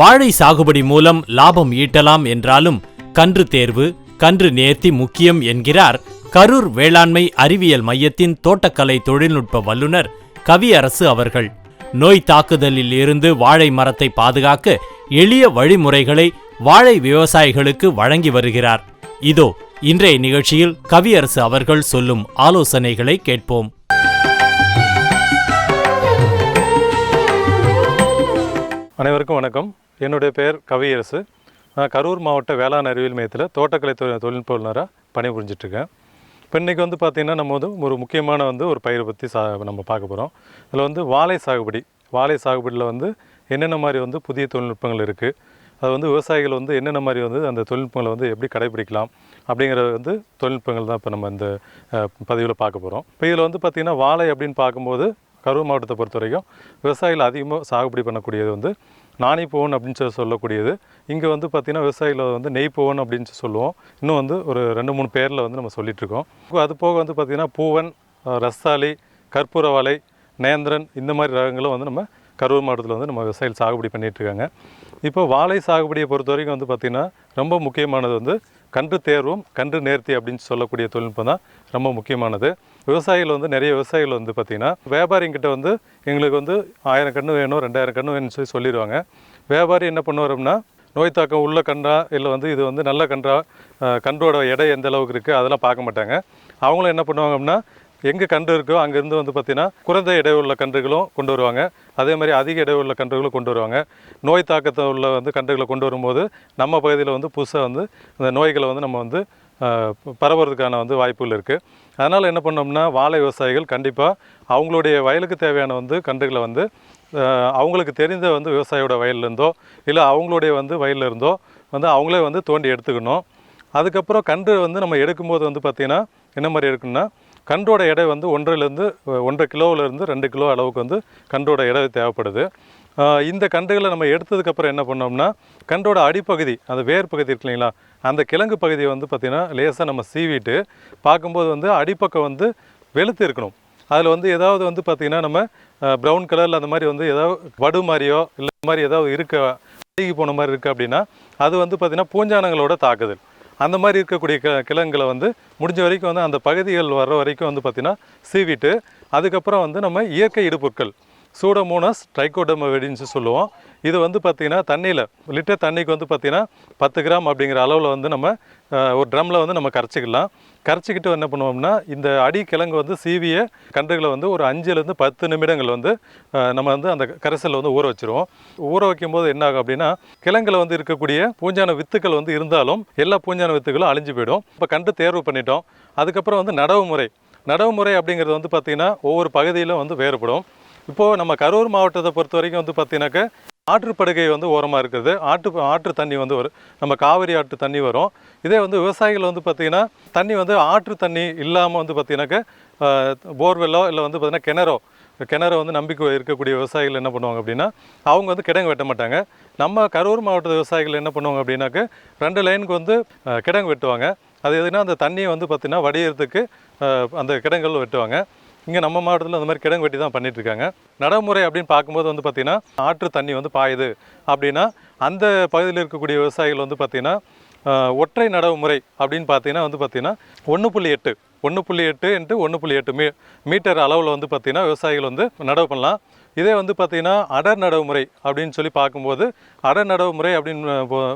வாழை சாகுபடி மூலம் லாபம் ஈட்டலாம் என்றாலும் கன்று தேர்வு கன்று நேர்த்தி முக்கியம் என்கிறார் கரூர் வேளாண்மை அறிவியல் மையத்தின் தோட்டக்கலை தொழில்நுட்ப வல்லுநர் கவியரசு அவர்கள். நோய் தாக்குதலில் இருந்து வாழை மரத்தை பாதுகாக்க எளிய வழிமுறைகளை வாழை விவசாயிகளுக்கு வழங்கி வருகிறார். இதோ இன்றைய நிகழ்ச்சியில் கவியரசு அவர்கள் சொல்லும் ஆலோசனைகளை கேட்போம். அனைவருக்கும் வணக்கம். என்னுடைய பெயர் கவியரசு. நான் கரூர் மாவட்ட வேளாண் அறிவியல் மையத்தில் தோட்டக்கலை தொழில் தொழில்நுட்ப வல்லுநராக பணிபுரிஞ்சிட்ருக்கேன். இப்போ இன்றைக்கி வந்து பார்த்திங்கன்னா நம்ம வந்து ஒரு முக்கியமான வந்து ஒரு பயிரை பற்றி சா நம்ம பார்க்க போகிறோம் இதில் வந்து வாழை சாகுபடி. வாழை சாகுபடியில் வந்து என்னென்ன மாதிரி வந்து புதிய தொழில்நுட்பங்கள் இருக்குது அது வந்து விவசாயிகள் வந்து என்னென்ன மாதிரி வந்து அந்த தொழில்நுட்பங்களை வந்து எப்படி கடைபிடிக்கலாம்? அப்படிங்கிற வந்து தொழில்நுட்பங்கள் தான் இப்போ நம்ம இந்த பதிவில் பார்க்க போகிறோம் இப்போ இதில் வந்து பார்த்திங்கன்னா வாழை அப்படின்னு பார்க்கும்போது கரூர் மாவட்டத்தை பொறுத்த வரைக்கும் விவசாயிகள் அதிகமாக சாகுபடி பண்ணக்கூடியது வந்து நாணி புவன் அப்படின்னு சொல்லி சொல்லக்கூடியது. இங்கே வந்து பார்த்திங்கன்னா விவசாயிகளை வந்து நெய் போவன் அப்படின்னு சொல்லி சொல்லுவோம். இன்னும் வந்து ஒரு ரெண்டு மூணு பேரில் வந்து நம்ம சொல்லிகிட்ருக்கோம் இருக்கோம். அது போக வந்து பார்த்திங்கன்னா பூவன் ரஸ்தாலி கற்பூரவாலை கற்பூரவாழை நேந்திரன் இந்த மாதிரி ரகங்களும் வந்து நம்ம கரூர் மாவட்டத்தில் வந்து நம்ம விவசாயிகள் சாகுபடி பண்ணிகிட்ருக்காங்க இப்போ வாழை சாகுபடியை பொறுத்த வரைக்கும் வந்து பார்த்திங்கன்னா ரொம்ப முக்கியமானது வந்து கன்று தேர்வும் கன்று நேர்த்தி அப்படின்னு சொல்லக்கூடிய தொழில்நுட்பம் தான் ரொம்ப முக்கியமானது. விவசாயிகள் வந்து நிறைய விவசாயிகள் வந்து பார்த்திங்கன்னா வியாபாரிங்கிட்ட வந்து எங்களுக்கு வந்து ஆயிரம் கன்று வேணும் ரெண்டாயிரம் கன்று வேணும்னு சொல்லி சொல்லிடுவாங்க. வியாபாரி என்ன பண்ணுவாருன்னா நோய் தாக்கம் உள்ள கன்றா இல்லை வந்து இது வந்து நல்ல கன்றா கன்றோட எடை எந்த அளவுக்கு இருக்குது அதெல்லாம் பார்க்க மாட்டாங்க. அவங்களும் என்ன பண்ணுவாங்க அப்படின்னா எங்கே கன்று இருக்கோ அங்கேருந்து வந்து பார்த்திங்கன்னா குறைந்த எடை உள்ள கன்றுகளும் கொண்டு வருவாங்க. அதே மாதிரி அதிக எடை உள்ள கன்றுகளும் கொண்டு வருவாங்க. நோய் தாக்கத்தை உள்ள வந்து கன்றுகளை கொண்டு வரும்போது நம்ம பகுதியில் வந்து புதுசாக வந்து அந்த நோய்களை வந்து நம்ம வந்து பரவுறதுக்கான வந்து வாய்ப்புகள் இருக்குது அதனால் என்ன பண்ணோம்னா வாழை விவசாயிகள் கண்டிப்பாக அவங்களுடைய வயலுக்கு தேவையான வந்து கன்றுகளை வந்து அவங்களுக்கு தெரிந்த வந்து விவசாயியோட வயல்லேருந்தோ இல்லை அவங்களுடைய வந்து வயல்ல இருந்தோ வந்து அவங்களே வந்து தோண்டி எடுத்துக்கணும். அதுக்கப்புறம் கன்று வந்து நம்ம எடுக்கும்போது வந்து பார்த்திங்கன்னா என்ன மாதிரி இருக்குன்னா கன்றோட எடை வந்து ஒன்றிலேருந்து ஒன்றரை கிலோவிலேருந்து ரெண்டு கிலோ அளவுக்கு வந்து கன்றோட எடை தேவைப்படுது. இந்த கன்றுகளை நம்ம எடுத்ததுக்கப்புறம் என்ன பண்ணோம்னா கன்றோட அடிப்பகுதி அந்த வேர் பகுதி இருக்கு இல்லைங்களா அந்த கிழங்கு பகுதியை வந்து பார்த்திங்கன்னா லேசாக நம்ம சீவிட்டு பார்க்கும்போது வந்து அடிப்பக்கம் வந்து வெளுத்து இருக்கணும். அதில் வந்து ஏதாவது வந்து பார்த்திங்கன்னா நம்ம ப்ரௌன் கலரில் அந்த மாதிரி வந்து ஏதாவது வடு மாதிரியோ இல்லை இந்த மாதிரி ஏதாவது இருக்க அழுகி போன மாதிரி இருக்குது அப்படின்னா அது வந்து பார்த்திங்கன்னா பூஞ்சானங்களோட தாக்குதல். அந்த மாதிரி இருக்கக்கூடிய கி கிழங்குகளை வந்து முடிஞ்ச வரைக்கும் வந்து அந்த பகுதிகள் வர்ற வரைக்கும் வந்து பார்த்திங்கன்னா சீவிட்டு அதுக்கப்புறம் வந்து நம்ம இயற்கை இடுபொருட்கள் சூடமோனஸ் ட்ரைகோடம வெடின்னு சொல்லுவோம். இது வந்து பார்த்திங்கன்னா தண்ணியில் லிட்டர் தண்ணிக்கு வந்து பார்த்திங்கன்னா பத்து கிராம் அப்படிங்கிற அளவில் வந்து நம்ம ஒரு ட்ரம்மில் வந்து நம்ம கரைச்சிக்கலாம். கரைச்சிக்கிட்டு என்ன பண்ணுவோம்னா இந்த அடி கிழங்கு வந்து சீவிய கன்றுகளை வந்து ஒரு அஞ்சுலேருந்து பத்து நிமிடங்கள் வந்து நம்ம வந்து அந்த கரைசலில் வந்து ஊற வச்சிருவோம். ஊற வைக்கும்போது என்ன ஆகும் அப்படின்னா கிழங்குல வந்து இருக்கக்கூடிய பூஞ்சான வித்துக்கள் வந்து இருந்தாலும் எல்லா பூஞ்சான வித்துக்களும் அழிஞ்சு போயிடும். இப்போ கன்று தேர்வு பண்ணிட்டோம். அதுக்கப்புறம் வந்து நடவு முறை. நடவு முறை அப்படிங்கிறது வந்து பார்த்திங்கன்னா ஒவ்வொரு பகுதியிலும் வந்து வேறுபடும். இப்போது நம்ம கரூர் மாவட்டத்தை பொறுத்த வரைக்கும் வந்து பார்த்தீங்கன்னாக்க ஆற்றுப்படுகை வந்து ஓரமாக இருக்குது. ஆற்று ஆற்று தண்ணி வந்து வரும் நம்ம காவிரி ஆற்று தண்ணி வரும். இதே வந்து விவசாயிகள் வந்து பார்த்திங்கன்னா தண்ணி வந்து ஆற்று தண்ணி இல்லாமல் வந்து பார்த்திங்கனாக்க போர்வெல்லோ இல்லை வந்து பார்த்திங்கன்னா கிணறோ கிணறு வந்து நம்பிக்கை இருக்கக்கூடிய விவசாயிகள் என்ன பண்ணுவாங்க அப்படின்னா அவங்க வந்து கிடங்கு வெட்ட மாட்டாங்க. நம்ம கரூர் மாவட்ட விவசாயிகள் என்ன பண்ணுவாங்க அப்படின்னாக்க ரெண்டு லைனுக்கு வந்து கிடங்கு வெட்டுவாங்க. அது எதுனா அந்த தண்ணியை வந்து பார்த்திங்கன்னா வடிகிறதுக்கு அந்த கிடங்குகள் வெட்டுவாங்க. இங்கே நம்ம மாவட்டத்தில் அந்த மாதிரி கிடங்கு வெட்டி தான் பண்ணிட்டு இருக்காங்க நடைமுறை அப்படின்னு பார்க்கும்போது வந்து பார்த்திங்கன்னா ஆற்று தண்ணி வந்து பாயுது. அப்படின்னா அந்த பகுதியில் இருக்கக்கூடிய விவசாயிகள் வந்து பார்த்திங்கன்னா ஒற்றை நடவு முறை அப்படின்னு பார்த்தீங்கன்னா வந்து பார்த்திங்கன்னா ஒன்று புள்ளி எட்டு ஒன்று புள்ளி எட்டு இன்ட்டு ஒன்று புள்ளி எட்டு மீ மீட்டர் அளவில் வந்து பார்த்திங்கன்னா விவசாயிகள் வந்து நடவு பண்ணலாம். இதே வந்து பார்த்திங்கன்னா அடர் நடவு முறை அப்படின்னு சொல்லி பார்க்கும்போது அடர் நடவு முறை அப்படின்னு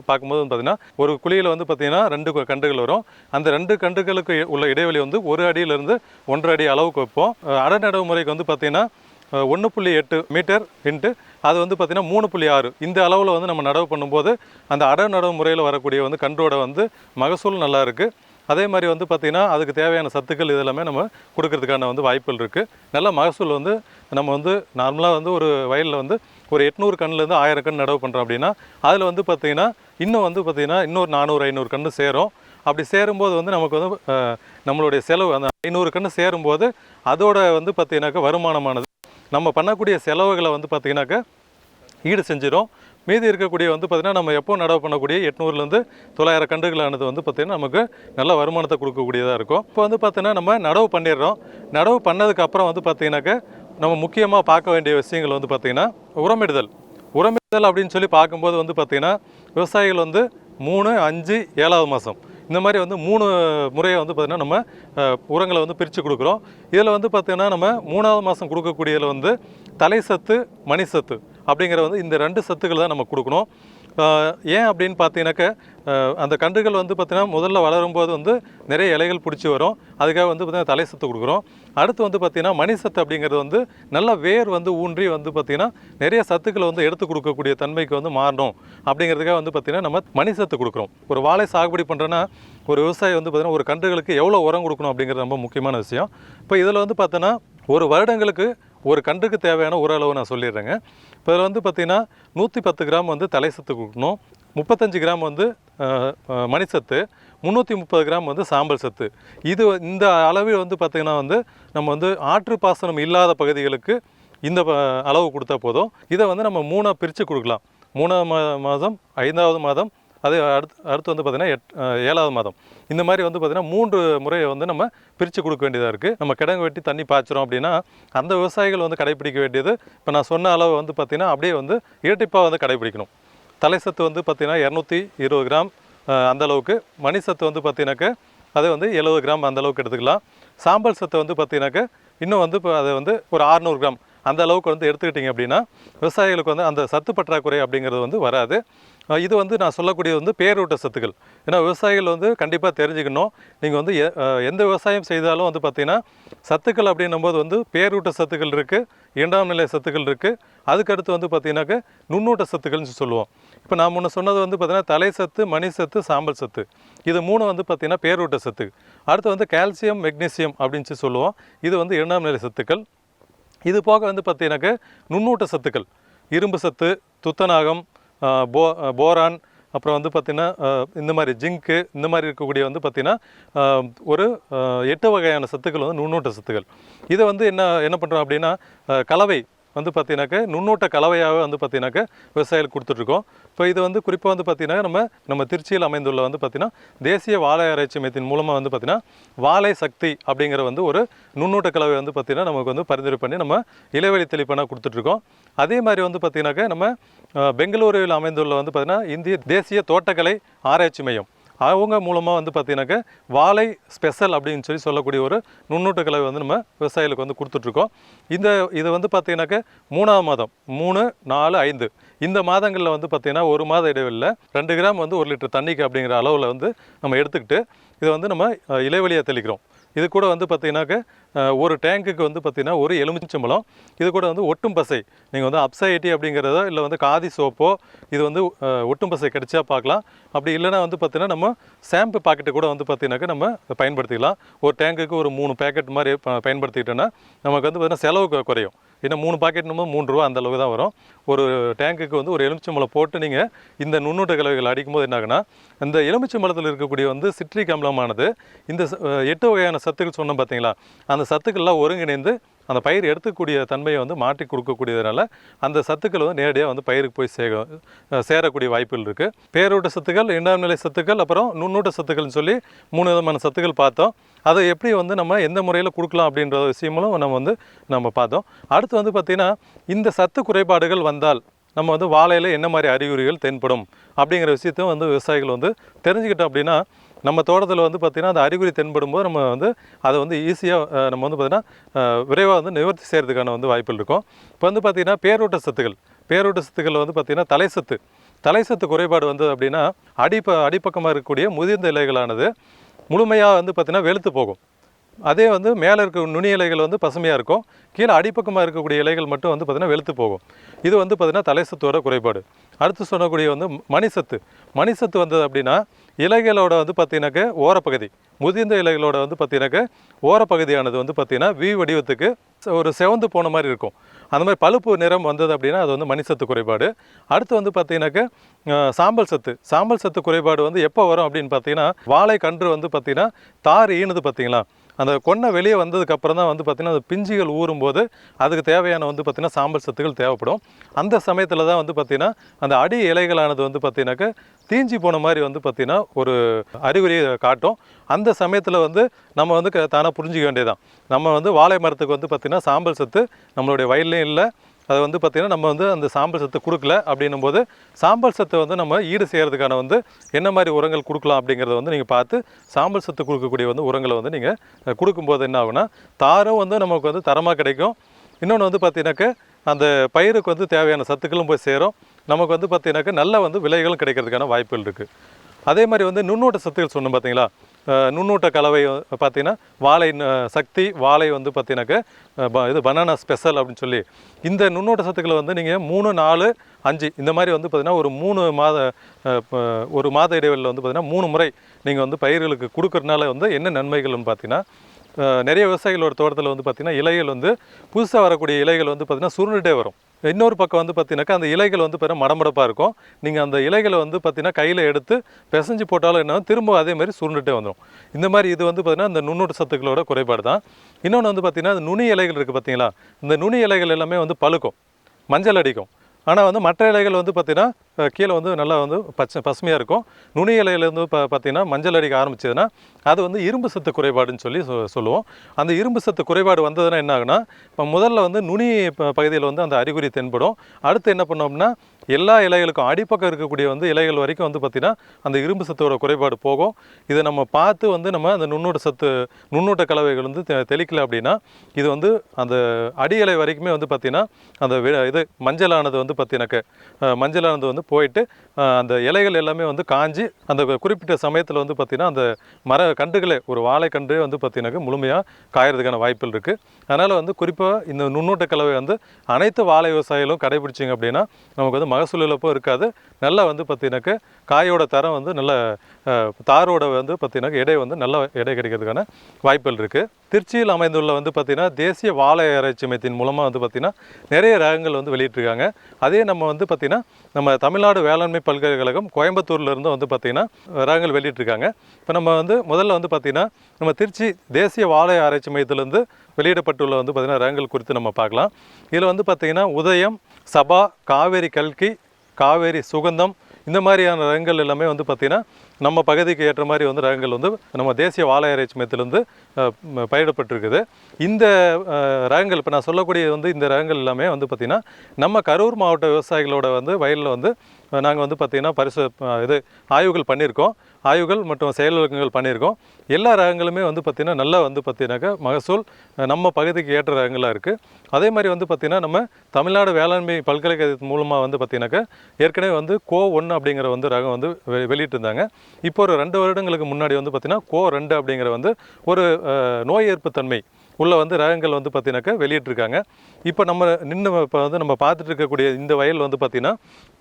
பார்க்கும்போது வந்து பார்த்திங்கன்னா ஒரு குழியில் வந்து பார்த்திங்கன்னா ரெண்டு கன்றுகள் வரும். அந்த ரெண்டு கன்றுகளுக்கு உள்ள இடைவெளி வந்து ஒரு அடியிலிருந்து ஒன்றரை அடி அளவுக்கு வைப்போம். அடர் நடவு முறைக்கு வந்து பார்த்திங்கன்னா ஒன்று புள்ளி எட்டு மீட்டர் இன்ட்டு அது வந்து பார்த்திங்கன்னா மூணு புள்ளி ஆறு. இந்த அளவில் வந்து நம்ம நடவு பண்ணும்போது அந்த அடர் நடவு முறையில் வரக்கூடிய வந்து கன்றோட வந்து மகசூல் நல்லா இருக்குது அதே மாதிரி வந்து பார்த்திங்கன்னா அதுக்கு தேவையான சத்துக்கள் இது எல்லாமே நம்ம கொடுக்கறதுக்கான வந்து வாய்ப்புகள் இருக்குது நல்ல மகசூல் வந்து நம்ம வந்து நார்மலாக வந்து ஒரு வயலில் வந்து ஒரு எட்நூறு கன்றுலேருந்து ஆயிரம் கண் நடவு பண்ணுறோம் அப்படின்னா அதில் வந்து பார்த்திங்கன்னா இன்னும் வந்து பார்த்திங்கன்னா இன்னொரு நானூறு ஐநூறு கன்று சேரும். அப்படி சேரும்போது வந்து நமக்கு வந்து நம்மளுடைய செலவு அந்த ஐநூறு கன்று சேரும்போது அதோட வந்து பார்த்திங்கனாக்கா வருமானமானது. நம்ம பண்ணக்கூடிய செலவுகளை வந்து பார்த்திங்கனாக்கா ஈடு செஞ்சிடும் மீதி இருக்கக்கூடிய வந்து பார்த்திங்கன்னா நம்ம எப்போ நடவு பண்ணக்கூடிய எட்நூறுலேருந்து தொள்ளாயிரம் கன்றுகளானது வந்து பார்த்திங்கன்னா நமக்கு நல்ல வருமானத்தை கொடுக்கக்கூடியதாக இருக்கும். இப்போ வந்து பார்த்திங்கன்னா நம்ம நடவு பண்ணிடுறோம். நடவு பண்ணதுக்கப்புறம் வந்து பார்த்திங்கனாக்கா நம்ம முக்கியமாக பார்க்க வேண்டிய விஷயங்கள் வந்து பார்த்திங்கன்னா உரமிடுதல். உரமிடுதல் அப்படின்னு சொல்லி பார்க்கும்போது வந்து பார்த்திங்கன்னா விவசாயிகள் வந்து மூணு அஞ்சு ஏழாவது மாதம். இந்த மாதிரி வந்து மூணு முறையை வந்து பார்த்திங்கன்னா நம்ம உரங்களை வந்து பிரித்து கொடுக்குறோம். இதில் வந்து பார்த்திங்கன்னா நம்ம மூணாவது மாதம் கொடுக்கக்கூடியதில் வந்து தலை சத்து மணி சத்து அப்படிங்கிற வந்து இந்த ரெண்டு சத்துக்கள் தான் நம்ம கொடுக்கணும். ஏன் அப்படின்னு பார்த்தீங்கன்னாக்க அந்த கன்றுகள் வந்து பார்த்திங்கன்னா முதல்ல வளரும்போது வந்து நிறைய இலைகள் பிடிச்சி வரும். அதுக்காக வந்து பார்த்திங்கன்னா தலை சத்து கொடுக்குறோம். அடுத்து வந்து பார்த்தீங்கன்னா மணி சத்து அப்படிங்கிறது வந்து நல்ல வேர் வந்து ஊன்றி வந்து பார்த்திங்கன்னா நிறைய சத்துக்களை வந்து எடுத்து கொடுக்கக்கூடிய தன்மைக்கு வந்து மாறணும் அப்படிங்கிறதுக்காக வந்து பார்த்திங்கன்னா நம்ம மணி சத்து கொடுக்குறோம். ஒரு வாழை சாகுபடி பண்ணுறோன்னா ஒரு விவசாயி வந்து பார்த்திங்கன்னா ஒரு கன்றுகளுக்கு எவ்வளோ உரம் கொடுக்கணும் அப்படிங்கிறது ரொம்ப முக்கியமான விஷயம். இப்போ இதில் வந்து பார்த்தோன்னா ஒரு வருடங்களுக்கு ஒரு கன்றுக்கு தேவையான ஒரு அளவு நான் சொல்லிடுறேங்க. இப்போ இதில் வந்து பார்த்திங்கன்னா நூற்றி பத்து கிராம் வந்து தலை சத்து கொடுக்கணும் முப்பத்தஞ்சு கிராம் வந்து மணி சத்து மணிசத்து. முந்நூற்றி முப்பது கிராம் வந்து சாம்பல் சத்து. இது இந்த அளவில் வந்து பார்த்திங்கன்னா வந்து நம்ம வந்து ஆற்று பாசனம் இல்லாத பகுதிகளுக்கு இந்த அளவு கொடுத்தா போதும். இதை வந்து நம்ம மூணாக பிரித்து கொடுக்கலாம். மூணாவது மா மாதம் ஐந்தாவது மாதம் அது அடுத்து அடுத்து வந்து பார்த்திங்கன்னா எட் ஏழாவது மாதம். இந்த மாதிரி வந்து பார்த்திங்கன்னா மூன்று முறையை வந்து நம்ம பிரித்து கொடுக்க வேண்டியதாக இருக்குது நம்ம கிடங்கு வெட்டி தண்ணி பாய்ச்சிரும் அப்படின்னா அந்த விவசாயிகள் வந்து கடைபிடிக்க வேண்டியது. இப்போ நான் சொன்ன அளவு வந்து பார்த்திங்கன்னா அப்படியே வந்து இரட்டிப்பாக வந்து கடைபிடிக்கணும் தலை சத்து வந்து பார்த்திங்கன்னா இரநூத்தி இருபது கிராம் அந்தளவுக்கு அந்த அளவுக்கு. மணி சத்து வந்து பார்த்தீங்கன்னாக்க அது வந்து எழுபது கிராம் அந்தளவுக்கு எடுத்துக்கலாம். சாம்பல் சத்து வந்து பார்த்தீங்கன்னாக்க இன்னும் வந்து இப்போ அதை வந்து ஒரு 600 கிராம். அந்த அளவுக்கு வந்து எடுத்துக்கிட்டிங்க அப்படின்னா விவசாயிகளுக்கு வந்து அந்த சத்து பற்றாக்குறை அப்படிங்கிறது வந்து வராது. இது வந்து நான் சொல்லக்கூடிய வந்து பேரூட்ட சத்துக்கள். ஏன்னா விவசாயிகள் வந்து கண்டிப்பாக தெரிஞ்சுக்கணும். நீங்கள் வந்து எ- எந்த விவசாயம் செய்தாலும் வந்து பார்த்திங்கன்னா சத்துக்கள் அப்படின்னும்போது வந்து பேரூட்ட சத்துக்கள் இருக்குது இரண்டாம் நிலை சத்துக்கள் இருக்குது அதுக்கடுத்து வந்து பார்த்திங்கனாக்க நுண்ணூட்ட சத்துக்கள்னு சொல்லுவோம். இப்போ நான் முன்ன சொன்னது வந்து பார்த்திங்கன்னா தலை சத்து மணி சத்து சாம்பல் சத்து. இது மூணு வந்து பார்த்திங்கன்னா பேரூட்ட சத்து. அடுத்து வந்து கால்சியம் மெக்னீசியம் அப்படின்னு சொல்லி சொல்லுவோம். இது வந்து இரண்டாம் நிலை சத்துக்கள். இது போக வந்து பார்த்திங்கனாக்க நுண்ணூட்ட சத்துக்கள். இரும்பு சத்து துத்தநாகம் போ போரான் அப்புறம் வந்து பார்த்திங்கன்னா இந்த மாதிரி ஜிங்க்கு இந்த மாதிரி இருக்கக்கூடிய வந்து பார்த்திங்கன்னா ஒரு எட்டு வகையான சத்துக்கள் வந்து நுண்ணூட்ட சத்துக்கள். இதை வந்து என்ன என்ன பண்ணுறோம் அப்படின்னா கலவை வந்து பார்த்தீங்கன்னாக்க நுண்ணூட்ட கலவையாக வந்து பார்த்தீங்கன்னாக்க விவசாயிகளுக்கு கொடுத்துட்ருக்கோம். இப்போ இது வந்து குறிப்பாக வந்து பார்த்தீங்கன்னா நம்ம நம்ம திருச்சியில் அமைந்துள்ள வந்து பார்த்திங்கன்னா தேசிய வாழை ஆராய்ச்சி மையத்தின் மூலமாக வந்து பார்த்திங்கன்னா வாழை சக்தி அப்படிங்கிற வந்து ஒரு நுண்ணூட்ட கலவை வந்து பார்த்திங்கன்னா நமக்கு வந்து பரிந்துரை பண்ணி நம்ம இலைவெளி தெளிப்பான கொடுத்துட்ருக்கோம். அதே மாதிரி வந்து பார்த்திங்கனாக்க நம்ம பெங்களூருவில் அமைந்துள்ள வந்து பார்த்திங்கன்னா இந்திய தேசிய தோட்டக்கலை ஆராய்ச்சி மையம். அவங்க மூலமாக வந்து பார்த்திங்கனாக்கா வாழை ஸ்பெஷல் அப்படின்னு சொல்லி சொல்லக்கூடிய ஒரு நுண்ணூட்ட கலவை வந்து நம்ம விவசாயிகளுக்கு வந்து கொடுத்துட்ருக்கோம். இந்த இது வந்து பார்த்திங்கனாக்கா மூணாவது மாதம் மூணு நாலு ஐந்து இந்த மாதங்களில் வந்து பார்த்தீங்கன்னா ஒரு மாத இடைவெளியில் ரெண்டு கிராம் வந்து ஒரு லிட்டர் தண்ணிக்கு அப்படிங்கிற அளவில் வந்து நம்ம எடுத்துக்கிட்டு இதை வந்து நம்ம இலைவெளியாக தெளிக்கிறோம். இது கூட வந்து பார்த்திங்கனாக்கா ஒரு டேங்குக்கு வந்து பார்த்தீங்கன்னா ஒரு எலுமிச்சம்பழம் இது கூட வந்து ஒட்டும் பசை. நீங்கள் வந்து அப்சைட்டி அப்படிங்கிறதோ இல்லை வந்து காதி சோப்போ இது வந்து ஒட்டும் பசை கிடைச்சா பார்க்கலாம். அப்படி இல்லைன்னா வந்து பார்த்தீங்கன்னா நம்ம ஷாம்பு பாக்கெட்டு கூட வந்து பார்த்தீங்கன்னாக்க நம்ம பயன்படுத்திக்கலாம். ஒரு டேங்குக்கு ஒரு மூணு பேக்கெட் மாதிரி பயன்படுத்திக்கிட்டோன்னா நமக்கு வந்து பார்த்தீங்கன்னா செலவு குறையும். ஏன்னா மூணு பாக்கெட்னும்போது மூணு ரூபா அந்த அளவுக்கு தான் வரும். ஒரு டேங்குக்கு வந்து ஒரு எலுமிச்சம்பழம் போட்டு நீங்கள் இந்த நுண்ணூட்ட கலவைகள் அடிக்கும்போது என்ன இந்த எலுமிச்சம்பழத்தில் இருக்கக்கூடிய வந்து சிட்ரிக் அம்லமானது இந்த எட்டு வகையான சத்துக்கள் சொன்னோம் பார்த்தீங்களா? அந்த சத்துக்கள்லாம் ஒருங்கிணைந்து அந்த பயிர் எடுத்துக்கூடிய தன்மையை வந்து மாற்றி கொடுக்கக்கூடியதுனால அந்த சத்துக்கள் வந்து நேரடியாக வந்து பயிருக்கு போய் சேக சேரக்கூடிய வாய்ப்புகள் இருக்குது பேரூட்ட சத்துக்கள் இரண்டாம் நிலை சத்துக்கள் அப்புறம் நுண்ணூட்ட சத்துக்கள்னு சொல்லி மூணு விதமான சத்துக்கள் பார்த்தோம். அதை எப்படி வந்து நம்ம எந்த முறையில் கொடுக்கலாம் அப்படின்ற விஷயங்களும் நம்ம வந்து நம்ம பார்த்தோம். அடுத்து வந்து பார்த்திங்கன்னா இந்த சத்து குறைபாடுகள் வந்தால் நம்ம வந்து வாழையில் என்ன மாதிரி அறிகுறிகள் தென்படும் அப்படிங்கிற விஷயத்தையும் வந்து விவசாயிகள் வந்து தெரிஞ்சுக்கிட்டோம் அப்படின்னா நம்ம தோட்டத்தில் வந்து பார்த்திங்கன்னா அந்த அறிகுறி தென்படும் போது நம்ம வந்து அதை வந்து ஈஸியாக நம்ம வந்து பார்த்திங்கன்னா விரைவாக வந்து நிவர்த்தி செய்கிறதுக்கான வந்து வாய்ப்புகள் இருக்கும். இப்போ வந்து பார்த்திங்கன்னா பேரூட்ட சத்துக்கள் பேரூட்ட சத்துக்கள் வந்து பார்த்திங்கன்னா தலைசத்து தலைசத்து குறைபாடு வந்தது அப்படின்னா அடிப்ப அடிப்பக்கமாக இருக்கக்கூடிய முதிர்ந்த இலைகளானது முழுமையாக வந்து பார்த்திங்கன்னா வெளுத்து போகும். அதே வந்து மேலே இருக்க நுனி இலைகள் வந்து பசுமையாக இருக்கும். கீழே அடிப்பக்கமாக இருக்கக்கூடிய இலைகள் மட்டும் வந்து பார்த்திங்கன்னா வெளுத்து போகும். இது வந்து பார்த்திங்கன்னா தலைசத்தோட குறைபாடு. அடுத்து சொல்லக்கூடிய வந்து மணிசத்து. மணிசத்து வந்தது அப்படின்னா இலைகளோட வந்து பார்த்தீங்கன்னாக்க ஓரப்பகுதி. முதிர்ந்த இலைகளோட வந்து பார்த்தீங்கன்னாக்க ஓரப்பகுதியானது வந்து பார்த்தீங்கன்னா வி வடிவத்துக்கு ஒரு செவந்து போன மாதிரி இருக்கும். அந்த மாதிரி பழுப்பு நிறம் வந்தது அப்படின்னா அது வந்து மணிசத்து குறைபாடு. அடுத்து வந்து பார்த்தீங்கன்னாக்க சாம்பல் சத்து. சாம்பல் சத்து குறைபாடு வந்து எப்போ வரும் அப்படின்னு பார்த்தீங்கன்னா வாழை கன்று வந்து பார்த்தீங்கன்னா தார் ஈனுது பார்த்தீங்களா? அந்த கொன்னை வெளியே வந்ததுக்கப்புறம் தான் வந்து பார்த்திங்கன்னா அந்த பிஞ்சுகள் ஊறும்போது அதுக்கு தேவையான வந்து பார்த்திங்கன்னா சாம்பல் சத்துக்கள் தேவைப்படும். அந்த சமயத்தில் தான் வந்து பார்த்திங்கன்னா அந்த அடி இலைகளானது வந்து பார்த்திங்கனாக்க தீஞ்சி போன மாதிரி வந்து பார்த்திங்கன்னா ஒரு அறிகுறியை காட்டும். அந்த சமயத்தில் வந்து நம்ம வந்து க- தானாக புரிஞ்சிக்க வேண்டியதுதான். நம்ம வந்து வாழை மரத்துக்கு வந்து பார்த்திங்கன்னா சாம்பல் சத்து நம்மளுடைய வயல்லையும் இல்லை அது வந்து பார்த்திங்கன்னா நம்ம வந்து அந்த சாம்பல் சத்து கொடுக்கல அப்படின்னும் போது சாம்பல் சத்தை வந்து நம்ம ஈடு செய்கிறதுக்கான வந்து என்ன மாதிரி உரங்கள் கொடுக்கலாம் அப்படிங்கிறத வந்து நீங்கள் பார்த்து சாம்பல் சத்து கொடுக்கக்கூடிய வந்து உரங்களை வந்து நீங்கள் கொடுக்கும்போது என்ன ஆகுனா தாரும் வந்து நமக்கு வந்து தரமாக கிடைக்கும். இன்னொன்று வந்து பார்த்தீங்கன்னாக்க அந்த பயிருக்கு வந்து தேவையான சத்துக்களும் போய் சேரும். நமக்கு வந்து பார்த்தீங்கன்னாக்க நல்ல வந்து விலைகளும் கிடைக்கிறதுக்கான வாய்ப்புகள் இருக்குது அதே மாதிரி வந்து நுண்ணோட்ட சத்துக்கள் சொன்னோம் பார்த்தீங்களா நுண்ணூட்ட கலவை பார்த்திங்கன்னா பார்த்தீங்கன்னா வாழை சக்தி வாழை வந்து பார்த்தீங்கன்னாக்க ப- இது பனானா ஸ்பெஷல் அப்படின்னு சொல்லி. இந்த நுண்ணூட்ட சத்துக்களை வந்து நீங்கள் மூணு நாலு அஞ்சு இந்த மாதிரி வந்து பார்த்தீங்கன்னா ஒரு மூணு மாத ஒரு மாத இடைவெளியில் வந்து பார்த்திங்கன்னா மூணு முறை நீங்கள் வந்து பயிர்களுக்கு கொடுக்குறதுனால வந்து என்ன நன்மைகள்னு பார்த்தீங்கன்னா நிறைய விவசாயிகளோட தோட்டத்தில் வந்து பார்த்திங்கன்னா இலைகள் வந்து புதுசாக வரக்கூடிய இலைகள் வந்து பார்த்திங்கன்னா சுருண்டுட்டே வரும். இன்னொரு பக்கம் வந்து பார்த்தீங்கன்னாக்கா அந்த இலைகள் வந்து பார்த்தீங்கன்னா மடமடப்பாக இருக்கும். நீங்கள் அந்த இலைகளை வந்து பார்த்தீங்கன்னா கையில் எடுத்து பிசைஞ்சு போட்டாலும் என்ன திரும்ப அதே மாதிரி சுருண்டுட்டே வந்துடும் இந்த மாதிரி இது வந்து பார்த்தீங்கன்னா இந்த நுண்ணூட்ட சத்துக்களோட குறைபாடு தான் இன்னொன்று வந்து பார்த்தீங்கன்னா நுனி இலைகள் இருக்குது பார்த்தீங்களா இந்த நுனி இலைகள் எல்லாமே வந்து பழுக்கும் மஞ்சள் அடிக்கும். ஆனால் வந்து மற்ற இலைகள் வந்து பார்த்தீங்கன்னா கீழே வந்து நல்லா வந்து பச்சை பசுமையாக இருக்கும். நுனி இலையிலேருந்து இப்போ பார்த்தீங்கன்னா மஞ்சள் அடிக்க ஆரம்பிச்சதுன்னா அது வந்து இரும்பு சத்து குறைபாடுன்னு சொல்லி சொ- சொல்லுவோம். அந்த இரும்பு சத்து குறைபாடு வந்ததுன்னா என்ன ஆகுனா இப்போ முதல்ல வந்து நுனி ப- பகுதியில் வந்து அந்த அறிகுறி தென்படும். அடுத்து என்ன பண்ணோம்னா எல்லா இலைகளுக்கும் அடிப்பக்கம் இருக்கக்கூடிய வந்து இலைகள் வரைக்கும் வந்து பார்த்திங்கன்னா அந்த இரும்பு சத்தோட குறைபாடு போகும். இதை நம்ம பார்த்து வந்து நம்ம அந்த நுண்ணூட்ட சத்து நுண்ணூட்ட கலவைகள் வந்து தெ- தெளிக்கல அப்படின்னா இது வந்து அந்த அடி இலை வரைக்குமே வந்து பார்த்திங்கன்னா அந்த இது மஞ்சளானது வந்து பார்த்தினாக்க மஞ்சளானது வந்து போயிட்டு அந்த இலைகள் எல்லாமே வந்து காஞ்சி அந்த குறிப்பிட்ட சமயத்தில் வந்து பார்த்திங்கன்னா அந்த மர கன்றுகளே ஒரு வாழைக்கன்று வந்து பார்த்திங்கனாக்க முழுமையாக காயறதுக்கான வாய்ப்புகள் இருக்குது அதனால் வந்து குறிப்பாக இந்த நுண்ணூட்ட கலவை வந்து அனைத்து வாழை விவசாயிகளும் கடைபிடிச்சிங்க அப்படின்னா நமக்கு வந்து மகசூல் இழப்பும் இருக்காது. நல்லா வந்து பார்த்தீங்கன்னாக்க காயோட தரம் வந்து நல்ல தாரோட வந்து பார்த்திங்கனாக்க எடை வந்து நல்ல எடை கிடைக்கிறதுக்கான வாய்ப்புகள் இருக்குது திருச்சியில் அமைந்துள்ள வந்து பார்த்திங்கன்னா தேசிய வாழை ஆராய்ச்சி மையத்தின் மூலமாக வந்து பார்த்திங்கன்னா நிறைய ரகங்கள் வந்து வெளியிட்டிருக்காங்க. அதே நம்ம வந்து பார்த்திங்கன்னா நம்ம தமிழ்நாடு வேளாண்மை பல்கலைக்கழகம் கோயம்புத்தூர்லேருந்து வந்து பார்த்திங்கன்னா ரகங்கள் வெளியிட்டிருக்காங்க. இப்போ நம்ம வந்து முதல்ல வந்து பார்த்திங்கன்னா நம்ம திருச்சி தேசிய வாழை ஆராய்ச்சி மையத்திலேருந்து வெளியிடப்பட்ட வெளியிடப்பட்டுள்ள வந்து பார்த்திங்கன்னா ரேங்கல் குறித்து நம்ம பார்க்கலாம். இதில் வந்து பார்த்திங்கன்னா உதயம் சபா காவேரி கல்கி காவேரி சுகந்தம் இந்த மாதிரியான ரகங்கள் எல்லாமே வந்து பார்த்திங்கன்னா நம்ம பகுதிக்கு ஏற்ற மாதிரி வந்து ரகங்கள் வந்து நம்ம தேசிய வாழை ஆராய்ச்சி மையத்திலேருந்து பயிரிடப்பட்டிருக்குது. இந்த ரகங்கள் இப்போ நான் சொல்லக்கூடிய வந்து இந்த ரகங்கள் எல்லாமே வந்து பார்த்திங்கன்னா நம்ம கரூர் மாவட்ட விவசாயிகளோட வந்து வயலில் வந்து நாங்கள் வந்து பார்த்திங்கன்னா பரிசு இது ஆய்வுகள் பண்ணியிருக்கோம். ஆய்வுகள் மற்றும் செயலகங்கள் பண்ணியிருக்கோம். எல்லா ரகங்களுமே வந்து பார்த்திங்கன்னா நல்லா வந்து பார்த்திங்கனாக்கா மகசூல் நம்ம பகுதிக்கு ஏற்ற ரகங்களாக இருக்குது அதே மாதிரி வந்து பார்த்திங்கன்னா நம்ம தமிழ்நாடு வேளாண்மை பல்கலைக்கழகத்தின் மூலமாக வந்து பார்த்திங்கனாக்கா ஏற்கனவே வந்து கோ ஒன்று அப்படிங்கிற வந்து ரகம் வந்து வெ- வெளியிட்டிருந்தாங்க. இப்போ ஒரு ரெண்டு வருடங்களுக்கு முன்னாடி வந்து பார்த்திங்கன்னா கோ ரெண்டு அப்படிங்கிற வந்து ஒரு நோய் எதிர்ப்பு தன்மை உள்ளே வந்து ரகங்கள் வந்து பார்த்தீங்கன்னாக்கா வெளியிட்டிருக்காங்க. இப்போ நம்ம நின்று இப்போ வந்து நம்ம பார்த்துட்டு இருக்கக்கூடிய இந்த வயல் வந்து பார்த்திங்கன்னா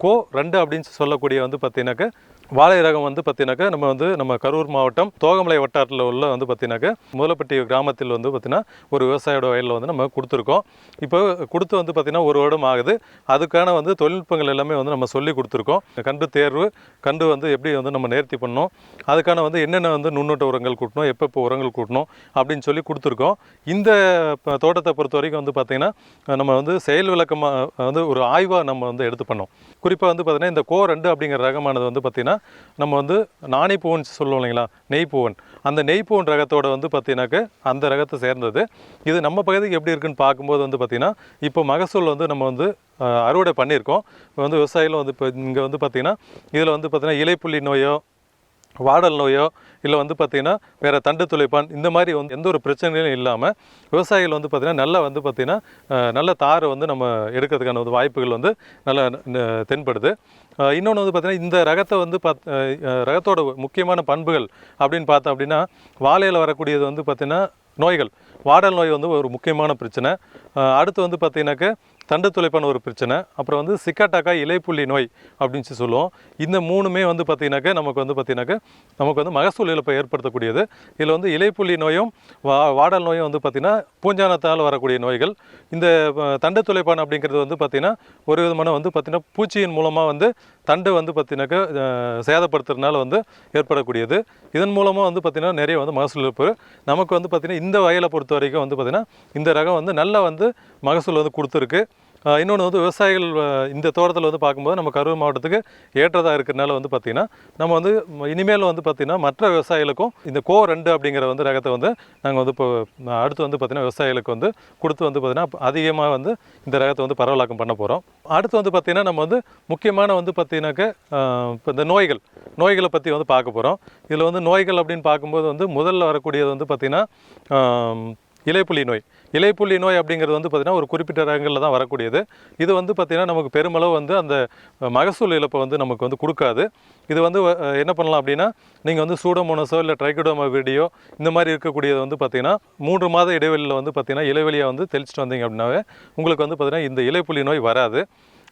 கோ ரெண்டு அப்படின்னு சொல்லக்கூடிய வந்து பார்த்தீங்கன்னாக்கா வாழை ரகம் வந்து பார்த்தீங்கன்னாக்கா நம்ம வந்து நம்ம கரூர் மாவட்டம் தோகமலை வட்டாரத்தில் உள்ள வந்து பார்த்தீங்கன்னாக்கா முதலப்பட்டி கிராமத்தில் வந்து பார்த்தீங்கன்னா ஒரு விவசாயியோட வயலில் வந்து நம்ம கொடுத்துருக்கோம். இப்போ கொடுத்து வந்து பார்த்திங்கன்னா ஒரு வருடம் ஆகுது. அதுக்கான வந்து தொழில்நுட்பங்கள் எல்லாமே வந்து நம்ம சொல்லி கொடுத்துருக்கோம். கண்டு தேர்வு கண்டு வந்து எப்படி வந்து நம்ம நேர்த்தி பண்ணணும் அதுக்கான வந்து என்னென்ன வந்து நுண்ணூட்ட உரங்கள் கூட்டணும் எப்பப்போ உரங்கள் கூட்டணும் அப்படின்னு சொல்லி கொடுத்துருக்கோம். இந்த தோட்டத்தை பொறுத்த வரைக்கும் வந்து பார்த்திங்கன்னா நம்ம வந்து செயல் விளக்கமாக வந்து ஒரு ஆய்வாக நம்ம வந்து எடுத்து பண்ணோம். குறிப்பாக வந்து பார்த்திங்கன்னா இந்த கோ ரெண்டு அப்படிங்கிற ரகமானது வந்து பார்த்திங்கன்னா நம்ம வந்து நாணி பூவன் சொல்லுவோம் இல்லைங்களா? நெய் பூவன். அந்த நெய் பூவன் ரகத்தோட வந்து பார்த்தீங்கன்னாக்க அந்த ரகத்தை சேர்ந்தது. இது நம்ம பகுதிக்கு எப்படி இருக்குன்னு பார்க்கும்போது வந்து பார்த்திங்கன்னா இப்போ மகசூல் வந்து நம்ம வந்து அறுவடை பண்ணியிருக்கோம். இப்போ வந்து விவசாயிகளும் வந்து இப்போ இங்கே வந்து பார்த்திங்கன்னா இதில் வந்து பார்த்திங்கன்னா இலைப்புள்ளி நோயோ வாடல் நோயோ இல்லை வந்து பார்த்திங்கன்னா வேறு தண்டு துளைப்பான் இந்த மாதிரி வந்து எந்த ஒரு பிரச்சனையும் இல்லாமல் விவசாயிகள் வந்து பார்த்திங்கன்னா நல்லா வந்து பார்த்திங்கன்னா நல்ல தாரை வந்து நம்ம எடுக்கிறதுக்கான வந்து வாய்ப்புகள் வந்து நல்லா தென்படுது. இன்னொன்று வந்து பார்த்திங்கன்னா இந்த ரகத்தை வந்து பாத் ரகத்தோட முக்கியமான பண்புகள் அப்படின்னு பார்த்தோம் அப்படின்னா வாழையில் வரக்கூடியது வந்து பார்த்திங்கன்னா நோய்கள். வாடல் நோய் வந்து ஒரு முக்கியமான பிரச்சனை. அடுத்து வந்து பார்த்திங்கனாக்க தண்டு துளைப்பான ஒரு பிரச்சனை. அப்புறம் வந்து சிக்காட்டாக்கா இலைப்புள்ளி நோய் அப்படின்னு சொல்லி சொல்லுவோம். இந்த மூணுமே வந்து பார்த்திங்கனாக்க நமக்கு வந்து பார்த்திங்கனாக்கா நமக்கு வந்து மகசூல் இழப்பை ஏற்படுத்தக்கூடியது. இதில் வந்து இலைப்புள்ளி நோயும் வா வாடல் நோயும் வந்து பார்த்திங்கன்னா பூஞ்சானத்தால் வரக்கூடிய நோய்கள். இந்த தண்டு துளைப்பான் அப்படிங்கிறது வந்து பார்த்திங்கன்னா ஒரு விதமான வந்து பார்த்திங்கன்னா பூச்சியின் மூலமாக வந்து தண்டு வந்து பார்த்திங்கனாக்கா சேதப்படுத்துறதுனால வந்து ஏற்படக்கூடியது. இதன் மூலமாக வந்து பார்த்திங்கன்னா நிறைய வந்து மகசூல் இழப்பு. நமக்கு வந்து பார்த்திங்கன்னா இந்த வயலை பொறுத்த வரைக்கும் வந்து பார்த்திங்கன்னா இந்த ரகம் வந்து நல்லா வந்து மகசூல் வந்து கொடுத்துருக்கு. இன்னொன்று வந்து விவசாயிகள் இந்த தோட்டத்தில் வந்து பார்க்கும்போது நம்ம கரூர் மாவட்டத்துக்கு ஏற்றதாக இருக்கிறனால வந்து பார்த்திங்கன்னா நம்ம வந்து இனிமேல் வந்து பார்த்திங்கன்னா மற்ற விவசாயிகளுக்கும் இந்த கோ ரெண்டு அப்படிங்கிற வந்து ரகத்தை வந்து நாங்கள் வந்து இப்போ அடுத்து வந்து பார்த்திங்கன்னா விவசாயிகளுக்கு வந்து கொடுத்து வந்து பார்த்திங்கன்னா அதிகமாக வந்து இந்த ரகத்தை வந்து பரவலாக்கம் பண்ண போகிறோம் அடுத்து வந்து பார்த்திங்கன்னா நம்ம வந்து முக்கியமான வந்து பார்த்திங்கனாக்க இப்போ இந்த நோய்கள் நோய்களை பற்றி வந்து பார்க்க போகிறோம் இதில் வந்து நோய்கள் அப்படின்னு பார்க்கும்போது வந்து முதல்ல வரக்கூடியது வந்து பார்த்திங்கன்னா இலைப்புள்ளி நோய். இலைப்புள்ளி நோய் அப்படிங்கிறது வந்து பார்த்திங்கன்னா ஒரு குறிப்பிட்ட ரகங்களில் தான் வரக்கூடியது. இது வந்து பார்த்திங்கன்னா நமக்கு பெருமளவு வந்து அந்த மகசூல் இழப்பை வந்து நமக்கு வந்து கொடுக்காது. இது வந்து என்ன பண்ணலாம் அப்படின்னா நீங்கள் வந்து சூடோமோனஸோ இல்லை ட்ரைகோடோமா வீடியோ இந்த மாதிரி இருக்கக்கூடியது வந்து பார்த்திங்கன்னா மூன்று மாத இடைவெளியில் வந்து பார்த்திங்கன்னா இலைவெளியை வந்து தெளிச்சிட்டு வந்தீங்க அப்படின்னாவே உங்களுக்கு வந்து பார்த்திங்கன்னா இந்த இலைப்புள்ளி நோய் வராது.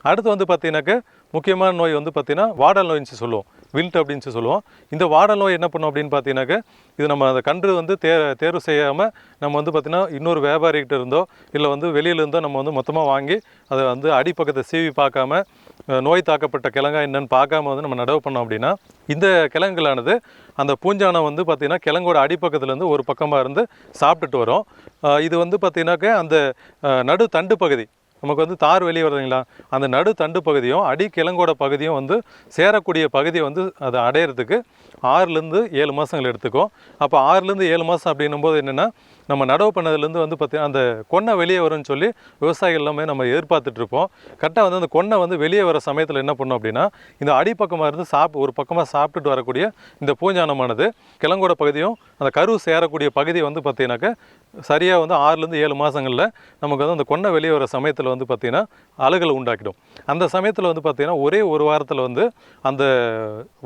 அடுத்து வந்து பார்த்தீங்கன்னாக்க முக்கியமான நோய் வந்து பார்த்தீங்கன்னா வாடல் நோயின்னு சொல்லுவோம். வில்ட் அப்படின்னு சொல்லி சொல்லுவோம். இந்த வாடல் நோய் என்ன பண்ணும் அப்படின்னு பார்த்தீங்கன்னாக்க இது நம்ம அந்த கன்று வந்து தே தேர்வு செய்யாமல் நம்ம வந்து பார்த்திங்கன்னா இன்னொரு வியாபாரிகிட்ட இருந்தோ இல்லை வந்து வெளியிலேருந்தோ நம்ம வந்து மொத்தமாக வாங்கி அதை வந்து அடிப்பக்கத்தை சீவி பார்க்காம நோய் தாக்கப்பட்ட கிழங்கா என்னன்னு பார்க்காம வந்து நம்ம நடவு பண்ணோம் அப்படின்னா இந்த கிழங்குகளானது அந்த பூஞ்சானம் வந்து பார்த்திங்கன்னா கிழங்கோட அடிப்பக்கத்துலேருந்து ஒரு பக்கமாக இருந்து சாப்பிட்டுட்டு வரும். இது வந்து பார்த்திங்கனாக்க அந்த நடு தண்டு பகுதி நமக்கு வந்து தார் வெளியே வருதுங்களா? அந்த நடு தண்டு பகுதியும் அடி கிழங்கோட பகுதியும் வந்து சேரக்கூடிய பகுதியை வந்து அதை அடையிறதுக்கு ஆறுலேருந்து ஏழு மாதங்கள் எடுத்துக்கும். அப்போ ஆறுலேருந்து ஏழு மாதம் அப்படின்னும் போது என்னென்னா நம்ம நடவு பண்ணதுலேருந்து வந்து பார்த்திங்கன்னா அந்த கொன்னை வெளியே வரும்னு சொல்லி விவசாயிகள் எல்லாமே நம்ம எதிர்பார்த்துட்ருப்போம். கரெக்டாக வந்து அந்த கொன்னை வந்து வெளியே வர சமயத்தில் என்ன பண்ணோம் அப்படின்னா இந்த அடிப்பக்கமாக இருந்து சாப் ஒரு பக்கமாக சாப்பிட்டுட்டு வரக்கூடிய இந்த பூஞ்சானமானது கிழங்கோட பகுதியும் அந்த கரு சேரக்கூடிய பகுதி வந்து பார்த்தீங்கன்னாக்க சரியாக வந்து ஆறுலேருந்து ஏழு மாதங்களில் நமக்கு வந்து அந்த கொன்னை வெளியே வர சமயத்தில் வந்து பார்த்திங்கன்னா அழுகலை உண்டாக்கிடும். அந்த சமயத்தில் வந்து பார்த்திங்கன்னா ஒரே ஒரு வாரத்தில் வந்து அந்த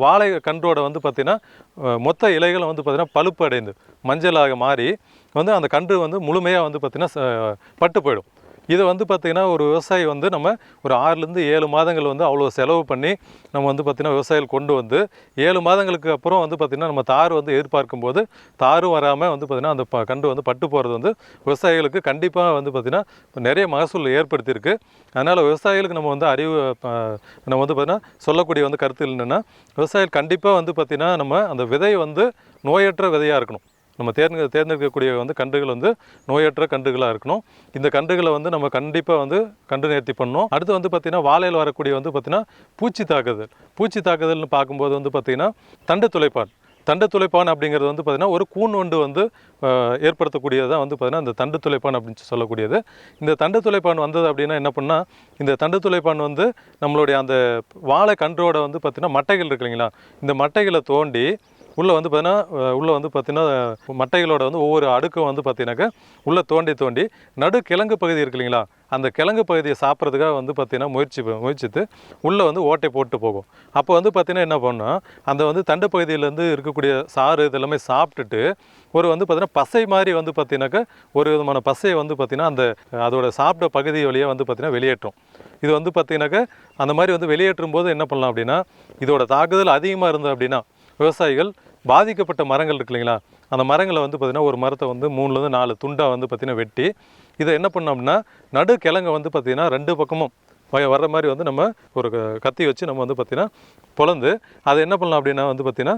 வாழை கன்றோட வந்து பார்த்திங்கன்னா மொத்த இலைகளும் வந்து பார்த்திங்கன்னா பழுப்பு அடைந்து மஞ்சளாக மாறி வந்து அந்த கன்று வந்து முழுமையாக வந்து பார்த்திங்கன்னா ச- பட்டு போயிடும். இதை வந்து பார்த்திங்கன்னா ஒரு விவசாயி வந்து நம்ம ஒரு ஆறுலேருந்து ஏழு மாதங்கள் வந்து அவ்வளோ செலவு பண்ணி நம்ம வந்து பார்த்திங்கன்னா விவசாயிகள் கொண்டு வந்து ஏழு மாதங்களுக்கு அப்புறம் வந்து பார்த்திங்கன்னா நம்ம தார் வந்து எதிர்பார்க்கும் போது தாரும் வராமல் வந்து பார்த்திங்கன்னா அந்த ப கண்டு வந்து பட்டு போகிறது வந்து விவசாயிகளுக்கு கண்டிப்பாக வந்து பார்த்திங்கன்னா நிறைய மகசூல் ஏற்படுத்தியிருக்கு. அதனால் விவசாயிகளுக்கு நம்ம வந்து அறிவு ப- நம்ம வந்து பார்த்திங்கன்னா சொல்லக்கூடிய வந்து கருத்து என்னென்னா விவசாயிகள் கண்டிப்பாக வந்து பார்த்திங்கன்னா நம்ம அந்த விதை வந்து நோயற்ற விதையாக இருக்கணும். நம்ம தேர்ந்து தேர்ந்தெடுக்கக்கூடிய வந்து கன்றுகள் வந்து நோயற்ற கன்றுகளாக இருக்கணும். இந்த கன்றுகளை வந்து நம்ம கண்டிப்பாக வந்து கன்று நேர்த்தி பண்ணணும். அடுத்து வந்து பார்த்திங்கன்னா வாழையில் வரக்கூடிய வந்து பார்த்திங்கன்னா பூச்சி தாக்குதல். பூச்சி தாக்குதல்னு பார்க்கும்போது வந்து பார்த்திங்கன்னா தண்டு துளைப்பான். தண்டு துளைப்பான் அப்படிங்கிறது வந்து பார்த்திங்கன்னா ஒரு கூன் ஒன்று வந்து அஹ், ஏற்படுத்தக்கூடியது தான் வந்து பார்த்திங்கன்னா இந்த தண்டு துளைப்பான் அப்படின்னு சொல்லக்கூடியது. இந்த தண்டு துளைப்பான் வந்தது அப்படின்னா என்ன பண்ணால் இந்த தண்டு துளைப்பான் வந்து நம்மளுடைய அந்த வாழை கன்றோட வந்து பார்த்திங்கன்னா மட்டைகள் இருக்கு இல்லைங்களா? இந்த மட்டைகளை தோண்டி உள்ளே வந்து பார்த்தீங்கன்னா உள்ளே வந்து பார்த்தீங்கன்னா மட்டைகளோட வந்து ஒவ்வொரு அடுக்கும் வந்து பார்த்தீங்கன்னாக்கா உள்ளே தோண்டி தோண்டி நடு கிழங்கு பகுதி இருக்கு இல்லைங்களா? அந்த கிழங்கு பகுதியை சாப்பிட்றதுக்காக வந்து பார்த்தீங்கன்னா முயற்சி முயற்சித்து உள்ளே வந்து ஓட்டை போட்டு போகும். அப்போ வந்து பார்த்தீங்கன்னா என்ன பண்ணோம் அந்த வந்து தண்டு பகுதியிலேருந்து இருக்கக்கூடிய சாறு இதெல்லாமே சாப்பிட்டுட்டு ஒரு வந்து பார்த்தீங்கன்னா பசை மாதிரி வந்து பார்த்திங்கனாக்கா ஒரு விதமான பசையை வந்து பார்த்தீங்கன்னா அந்த அதோட சாப்பிட்ட பகுதி வழியாக வந்து பார்த்திங்கன்னா வெளியேற்றும். இது வந்து பார்த்திங்கனாக்கா அந்த மாதிரி வந்து வெளியேற்றும் போது என்ன பண்ணலாம் அப்படின்னா இதோட தாக்குதல் அதிகமாக இருந்தது அப்படின்னா விவசாயிகள் பாதிக்கப்பட்ட மரங்கள் இருக்கு இல்லைங்களா? அந்த மரங்களை வந்து பார்த்திங்கன்னா ஒரு மரத்தை வந்து மூணுலேருந்து நாலு துண்டாக வந்து பார்த்திங்கன்னா வெட்டி இதை என்ன பண்ணோம்னா நடு கிழங்கை வந்து பார்த்திங்கன்னா ரெண்டு பக்கமும் வர்ற மாதிரி வந்து நம்ம ஒரு க- கத்தி வச்சு நம்ம வந்து பார்த்திங்கன்னா பொழந்து அதை என்ன பண்ணலாம் அப்படின்னா வந்து பார்த்திங்கன்னா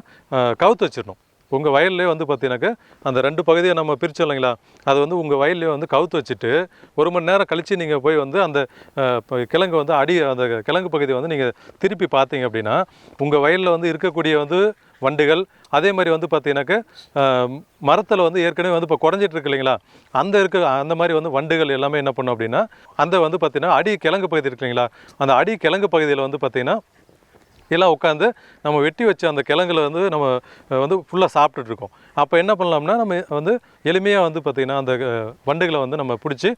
கவுத்து வச்சிடணும். உங்கள் வயல்லே வந்து பார்த்தீங்கன்னாக்கா அந்த ரெண்டு பகுதியை நம்ம பிரிச்சோம் இல்லைங்களா? அதை வந்து உங்கள் வயல்லே வந்து கவுத்து வச்சுட்டு ஒரு மணி நேரம் கழித்து நீங்கள் போய் வந்து அந்த கிழங்கு வந்து அடி அந்த கிழங்கு பகுதியை வந்து நீங்கள் திருப்பி பார்த்தீங்க அப்படின்னா உங்கள் வயலில் வந்து இருக்கக்கூடிய வந்து வண்டுகள் அதே மாதிரி வந்து பார்த்தீங்கன்னாக்கா மரத்தில் வந்து ஏற்கனவே வந்து இப்போ குறைஞ்சிட்டு இருக்கு இல்லைங்களா? அந்த இருக்க அந்த மாதிரி வந்து வண்டுகள் எல்லாமே என்ன பண்ணும் அப்படின்னா அந்த வந்து பார்த்திங்கன்னா அடி கிழங்கு பகுதி இருக்கு இல்லைங்களா? அந்த அடி கிழங்கு பகுதியில் வந்து பார்த்திங்கன்னா எல்லாம் உட்காந்து நம்ம வெட்டி வச்ச அந்த கிழங்குல வந்து நம்ம வந்து ஃபுல்லாக சாப்பிட்டுட்டு இருக்கோம் அப்போ என்ன பண்ணலாம்னா நம்ம வந்து எளிமையாக வந்து பார்த்திங்கன்னா அந்த வண்டுகளை வந்து நம்ம பிடிச்சி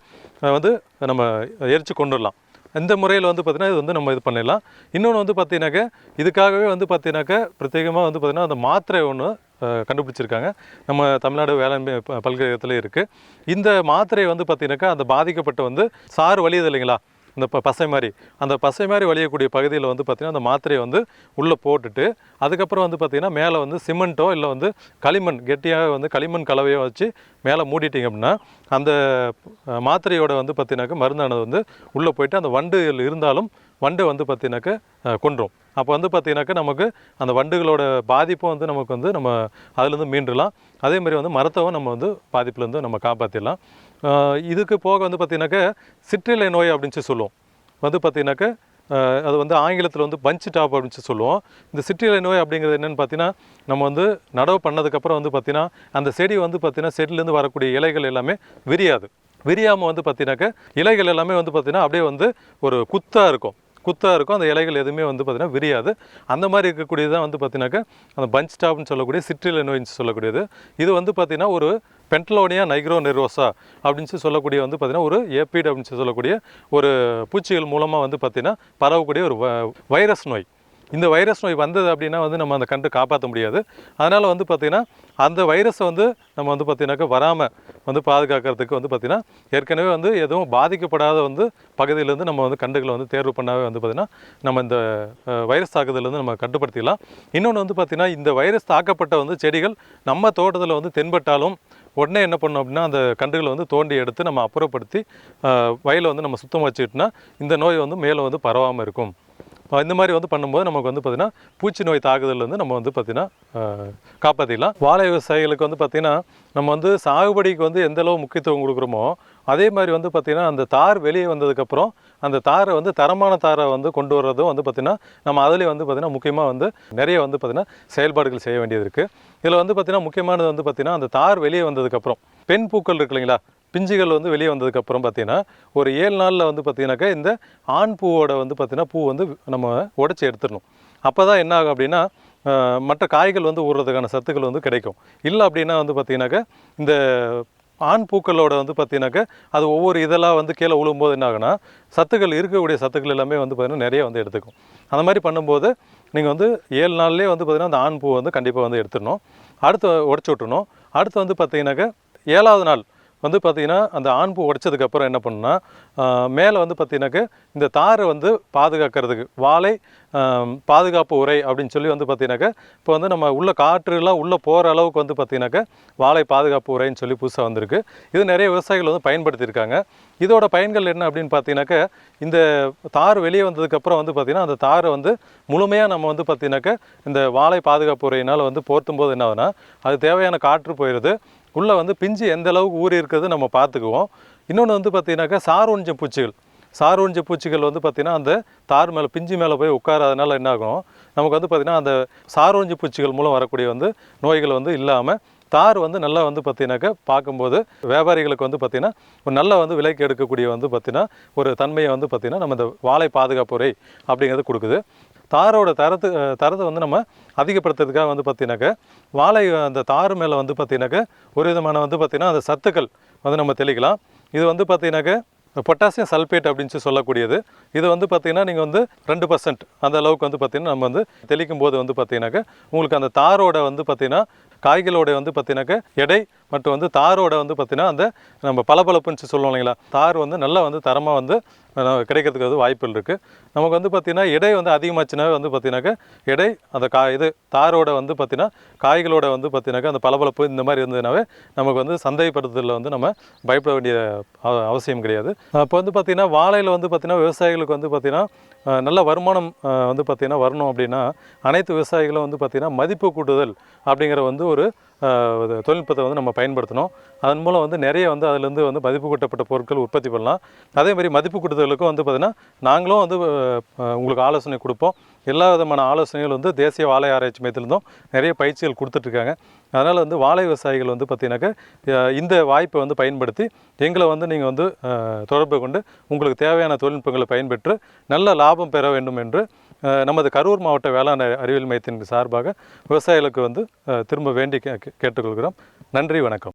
வந்து நம்ம எரித்து கொண்டுடலாம் இந்த முறையில் வந்து பார்த்திங்கன்னா இது வந்து நம்ம இது பண்ணிடலாம் இன்னொன்று வந்து பார்த்தீங்கன்னாக்க இதுக்காகவே வந்து பார்த்தீங்கன்னாக்க பிரத்யேகமாக வந்து பார்த்திங்கன்னா அந்த மாத்திரை ஒன்று கண்டுபிடிச்சிருக்காங்க. நம்ம தமிழ்நாடு வேளாண்மை ப- பல்கலைக்கழகத்தில் இருக்குது இந்த மாத்திரை வந்து பார்த்திங்கனாக்கா அந்த பாதிக்கப்பட்ட வந்து சாறு வலியுது இல்லைங்களா? இந்த ப பசை மாதிரி அந்த பசை மாதிரி வழியக்கூடிய பகுதியில் வந்து பார்த்திங்கன்னா அந்த மாத்திரையை வந்து உள்ளே போட்டுட்டு அதுக்கப்புறம் வந்து பார்த்திங்கன்னா மேலே வந்து சிமெண்ட்டோ இல்லை வந்து களிமண் கெட்டியாக வந்து களிமண் கலவையோ வச்சு மேலே மூடிட்டிங்க அப்படின்னா அந்த மாத்திரையோட வந்து பார்த்திங்கனாக்கா மருந்தானது வந்து உள்ளே போயிட்டு அந்த வண்டு இருந்தாலும் வண்டு வந்து பார்த்திங்கனாக்கா கொன்றும். அப்போ வந்து பார்த்திங்கனாக்கா நமக்கு அந்த வண்டுகளோட பாதிப்பும் வந்து நமக்கு வந்து நம்ம அதுலேருந்து மீண்டுலாம். அதே மாதிரி வந்து மரத்தவும் நம்ம வந்து பாதிப்புலேருந்து நம்ம காப்பாற்றிடலாம் இதுக்கு போக வந்து பார்த்திங்கனாக்கா சிற்றிலை நோய் அப்படின்னு சொல்லி சொல்லுவோம். வந்து பார்த்தீங்கன்னாக்க அது வந்து ஆங்கிலத்தில் வந்து பஞ்ச் டாப் அப்படின்னு சொல்லி சொல்லுவோம். இந்த சிற்றிலை நோய் அப்படிங்கிறது என்னென்னு பார்த்தீங்கன்னா நம்ம வந்து நடவு பண்ணதுக்கப்புறம் வந்து பார்த்தீங்கன்னா அந்த செடி வந்து பார்த்தீங்கன்னா செடியிலேருந்து வரக்கூடிய இலைகள் எல்லாமே விரியாது. விரியாமல் வந்து பார்த்தீங்கன்னாக்க இலைகள் எல்லாமே வந்து பார்த்தீங்கன்னா அப்படியே வந்து ஒரு குத்தாக இருக்கும். குத்தாக இருக்கும். அந்த இலைகள் எதுவுமே வந்து பார்த்திங்கன்னா விரியாது. அந்த மாதிரி இருக்கக்கூடியது தான் வந்து பார்த்தீங்கன்னாக்க அந்த பஞ்ச் டாப்னு சொல்லக்கூடிய சிற்றிலை நோயின்னு சொல்லக்கூடியது. இது வந்து பார்த்திங்கன்னா ஒரு பென்டலோனியா நைக்ரோ நெர்வோசா அப்படின்னு சொல்லி சொல்லக்கூடிய வந்து பார்த்திங்கன்னா ஒரு ஏபிட் அப்படின்னு சொல்லி சொல்லக்கூடிய ஒரு பூச்சிகள் மூலமாக வந்து பார்த்திங்கன்னா பரவக்கூடிய ஒரு வைரஸ் நோய். இந்த வைரஸ் நோய் வந்தது அப்படின்னா வந்து நம்ம அந்த கண்டு காப்பாற்ற முடியாது. அதனால் வந்து பார்த்திங்கன்னா அந்த வைரஸை வந்து நம்ம வந்து பார்த்திங்கனாக்கா வராமல் வந்து பாதுகாக்கிறதுக்கு வந்து பார்த்திங்கன்னா ஏற்கனவே வந்து எதுவும் பாதிக்கப்படாத வந்து பகுதியிலேருந்து நம்ம வந்து கண்டுகளை வந்து தேர்வு பண்ணாவே வந்து பார்த்திங்கன்னா நம்ம இந்த வைரஸ் தாக்குதலேருந்து நம்ம கட்டுப்படுத்திடலாம். இன்னொன்று வந்து பார்த்திங்கன்னா இந்த வைரஸ் தாக்கப்பட்ட வந்து செடிகள் நம்ம தோட்டத்தில் வந்து தென்பட்டாலும் உடனே என்ன பண்ணோம் அப்படின்னா அந்த கன்றுகளை வந்து தோண்டி எடுத்து நம்ம அப்புறப்படுத்தி வயலை வந்து நம்ம சுத்தம் வச்சுக்கிட்டோம்னா இந்த நோய் வந்து மேலே வந்து பரவாமல் இருக்கும். இந்த மாதிரி வந்து பண்ணும்போது நமக்கு வந்து பார்த்திங்கன்னா பூச்சி நோய் தாக்குதல் வந்து நம்ம வந்து பார்த்திங்கன்னா காப்பாற்றிடலாம் காப்பாற்றிக்கலாம் வாழை விவசாயிகளுக்கு வந்து பார்த்திங்கன்னா நம்ம வந்து சாகுபடிக்கு வந்து எந்தளவு முக்கியத்துவம் கொடுக்குறோமோ அதே மாதிரி வந்து பார்த்திங்கன்னா அந்த தார் வெளியே வந்ததுக்கப்புறம் அந்த தாரை வந்து தரமான தாரை வந்து கொண்டு வர்றதும் வந்து பார்த்திங்கன்னா நம்ம அதிலே வந்து பார்த்திங்கன்னா முக்கியமாக வந்து நிறைய வந்து பார்த்திங்கன்னா செயல்பாடுகள் செய்ய வேண்டியது இருக்குது இதில் வந்து பார்த்திங்கன்னா முக்கியமானது வந்து பார்த்திங்கன்னா அந்த தார் வெளியே வந்ததுக்கப்புறம் பெண் பூக்கள் இருக்கு இல்லைங்களா? பிஞ்சுகள் வந்து வெளியே வந்ததுக்கப்புறம் பார்த்தீங்கன்னா ஒரு ஏழு நாளில் வந்து பார்த்தீங்கன்னாக்கா இந்த ஆண் பூவோட வந்து பார்த்திங்கன்னா பூ வந்து நம்ம உடச்சி எடுத்துடணும். அப்போ தான் என்ன ஆகும் அப்படின்னா மற்ற காய்கள் வந்து ஊறுறதுக்கான சத்துக்கள் வந்து கிடைக்கும். இல்லை அப்படின்னா வந்து பார்த்தீங்கன்னாக்கா இந்த ஆண் பூக்களோட வந்து பார்த்தீங்கன்னாக்க அது ஒவ்வொரு இதெல்லாம் வந்து கீழே விழும்போது என்ன ஆகுனா சத்துக்கள் இருக்கக்கூடிய சத்துக்கள் எல்லாமே வந்து பார்த்தீங்கன்னா நிறைய வந்து எடுத்துக்கும். அந்த மாதிரி பண்ணும்போது நீங்கள் வந்து ஏழு நாள்லேயே வந்து பார்த்திங்கன்னா அந்த ஆண் பூ வந்து கண்டிப்பாக வந்து எடுத்துடணும். அடுத்து உடச்சி விட்டுணும் அடுத்து வந்து பார்த்தீங்கன்னாக்கா ஏழாவது நாள் வந்து பார்த்தீங்கன்னா அந்த ஆண்பு உடைச்சதுக்கப்புறம் என்ன பண்ணுன்னா மேலே வந்து பார்த்தீங்கன்னாக்க இந்த தாரை வந்து பாதுகாக்கிறதுக்கு வாழை பாதுகாப்பு உரை அப்படின்னு சொல்லி வந்து பார்த்தீங்கன்னாக்க இப்போ வந்து நம்ம உள்ள காற்றுலாம் உள்ளே போகிற அளவுக்கு வந்து பார்த்தீங்கன்னாக்க வாழை பாதுகாப்பு உரைன்னு சொல்லி புதுசாக வந்திருக்கு. இது நிறைய விவசாயிகள் வந்து பயன்படுத்தியிருக்காங்க. இதோட பயன்கள் என்ன அப்படின்னு பார்த்தீங்கன்னாக்க இந்த தார் வெளியே வந்ததுக்கப்புறம் வந்து பார்த்திங்கன்னா அந்த தாரை வந்து முழுமையாக நம்ம வந்து பார்த்திங்கனாக்க இந்த வாழை பாதுகாப்பு உரையினால் வந்து போர்த்தும் போது என்ன ஆகுதுன்னா அது தேவையான காற்று போயிடுது உள்ளே வந்து பிஞ்சு எந்த அளவுக்கு ஊறி இருக்கிறது நம்ம பார்த்துக்குவோம். இன்னொன்று வந்து பார்த்தீங்கன்னாக்கா சார் பூச்சிகள். சார் பூச்சிகள் வந்து பார்த்திங்கன்னா அந்த தார் மேலே பிஞ்சு மேலே போய் உட்காராதனால என்ன ஆகும்? நமக்கு வந்து பார்த்திங்கன்னா அந்த சார் பூச்சிகள் மூலம் வரக்கூடிய வந்து நோய்கள் வந்து இல்லாமல் தார் வந்து நல்லா வந்து பார்த்தீங்கன்னாக்கா பார்க்கும்போது வியாபாரிகளுக்கு வந்து பார்த்திங்கன்னா ஒரு நல்ல வந்து விலைக்கு எடுக்கக்கூடிய வந்து பார்த்திங்கன்னா ஒரு தன்மையை வந்து பார்த்திங்கன்னா நம்ம இந்த வாழை பாதுகாப்பு உரை அப்படிங்கிறது கொடுக்குது. தாரோட தரத்து தரத்தை வந்து நம்ம அதிகப்படுத்துறதுக்காக வந்து பார்த்தீங்கன்னாக்க வாழை அந்த தார் மேலே வந்து பார்த்தீங்கன்னாக்க ஒரு விதமான வந்து பார்த்திங்கன்னா அந்த சத்துக்கள் வந்து நம்ம தெளிக்கலாம். இது வந்து பார்த்தீங்கன்னாக்க பொட்டாசியம் சல்பேட் அப்படின்னு சொல்லி சொல்லக்கூடியது. இது வந்து பார்த்தீங்கன்னா நீங்கள் வந்து ரெண்டு பர்சன்ட் அந்த அளவுக்கு வந்து பார்த்திங்கன்னா நம்ம வந்து தெளிக்கும் போது வந்து பார்த்தீங்கன்னாக்க உங்களுக்கு அந்த தாரோட வந்து பார்த்திங்கன்னா காய்களோட வந்து பார்த்திங்கனாக்க எடை மற்றும் வந்து தாரோட வந்து பார்த்தீங்கன்னா அந்த நம்ம பளபளப்புன்னு சொல்லி சொல்லுவோம் இல்லைங்களா? தார் வந்து நல்லா வந்து தரமாக வந்து கிடைக்கிறதுக்கு வந்து வாய்ப்புகள் இருக்குது நமக்கு வந்து பார்த்திங்கன்னா எடை வந்து அதிகமாச்சுனாவே வந்து பார்த்திங்கனாக்கா எடை அந்த கா இது தாரோட வந்து பார்த்திங்கன்னா காய்களோட வந்து பார்த்திங்கனாக்கா அந்த பளபளப்பு இந்த மாதிரி இருந்ததுனாவே நமக்கு வந்து சந்தைப்படுத்துதலில் வந்து நம்ம பயப்பட வேண்டிய அவ- அவசியம் கிடையாது. இப்போ வந்து பார்த்திங்கன்னா வாழையில் வந்து பார்த்திங்கன்னா விவசாயிகளுக்கு வந்து பார்த்திங்கன்னா நல்ல வருமானம் வந்து பார்த்திங்கன்னா வரணும் அப்படின்னா அனைத்து விவசாயிகளும் வந்து பார்த்திங்கன்னா மதிப்பு கூட்டுதல் அப்படிங்கிற வந்து ஒரு தொழில்நுட்பத்தை வந்து நம்ம பயன்படுத்தணும். அதன் மூலம் வந்து நிறைய வந்து அதுலேருந்து வந்து மதிப்பு கூட்டப்பட்ட பொருட்கள் உற்பத்தி பண்ணலாம். அதே மாதிரி மதிப்பு கூட்டுதலுக்கும் வந்து பார்த்திங்கன்னா நாங்களும் வந்து உங்களுக்கு ஆலோசனை கொடுப்போம். எல்லா விதமான ஆலோசனைகள் வந்து தேசிய வாழை ஆராய்ச்சி மையத்திலிருந்தும் நிறைய பயிற்சிகள் கொடுத்துட்ருக்காங்க. அதனால் வந்து வாழை விவசாயிகள் வந்து பார்த்திங்கனாக்கா இந்த வாய்ப்பை வந்து பயன்படுத்தி எங்களை வந்து நீங்கள் வந்து தொடர்பு கொண்டு உங்களுக்கு தேவையான தொழில்நுட்பங்களை பயன்பெற்று நல்ல லாபம் பெற வேண்டும் என்று நமது கரூர் மாவட்ட வேளாண் அறிவியல் மையத்தின் சார்பாக விவசாயிகளுக்கு வந்து திரும்ப வேண்டி கே- கேட்டுக்கொள்கிறோம். நன்றி வணக்கம்.